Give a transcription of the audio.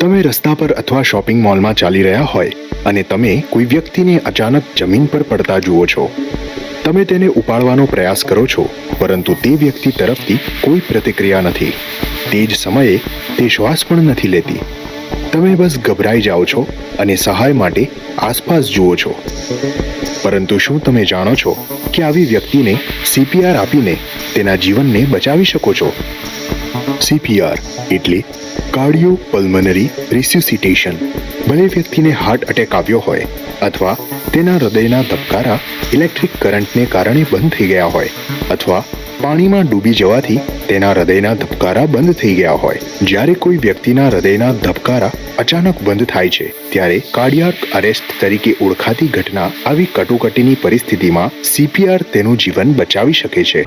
તમે રસ્તા પર અથવા શોપિંગ મોલમાં ચાલી રહ્યા હોય અને તમે કોઈ વ્યક્તિને અચાનક જમીન પર પડતા જુઓ છો. તમે તેને ઉપાડવાનો પ્રયાસ કરો છો, પરંતુ તે વ્યક્તિ તરફથી કોઈ પ્રતિક્રિયા નથી. તે જ સમયે તે શ્વાસ પણ નથી લેતી. તમે બસ ગભરાઈ જાઓ છો અને સહાય માટે આસપાસ જુઓ છો. પરંતુ શું તમે જાણો છો કે આવી વ્યક્તિને સીપીઆર આપીને તેના જીવનને બચાવી શકો છો? સીપીઆર એટલે કાર્ડિયો પલ્મનરી રિસ્યુસિટેશન. ભલે વ્યક્તિને હાર્ટ અટેક આવ્યો હોય અથવા તેના હૃદયના ધબકારા ઇલેક્ટ્રિક કરંટને કારણે બંધ થઈ ગયા હોય અથવા પાણીમાં ડૂબી જવાથી તેના હૃદયના ધબકારા બંધ થઈ ગયા હોય. જ્યારે કોઈ વ્યક્તિના હૃદયના ધબકારા અચાનક બંધ થાય છે, ત્યારે કાર્ડિયાક અરેસ્ટ તરીકે ઓળખાતી ઘટના આવી કટોકટીની પરિસ્થિતિમાં સીપીઆર તેનું જીવન બચાવી શકે છે.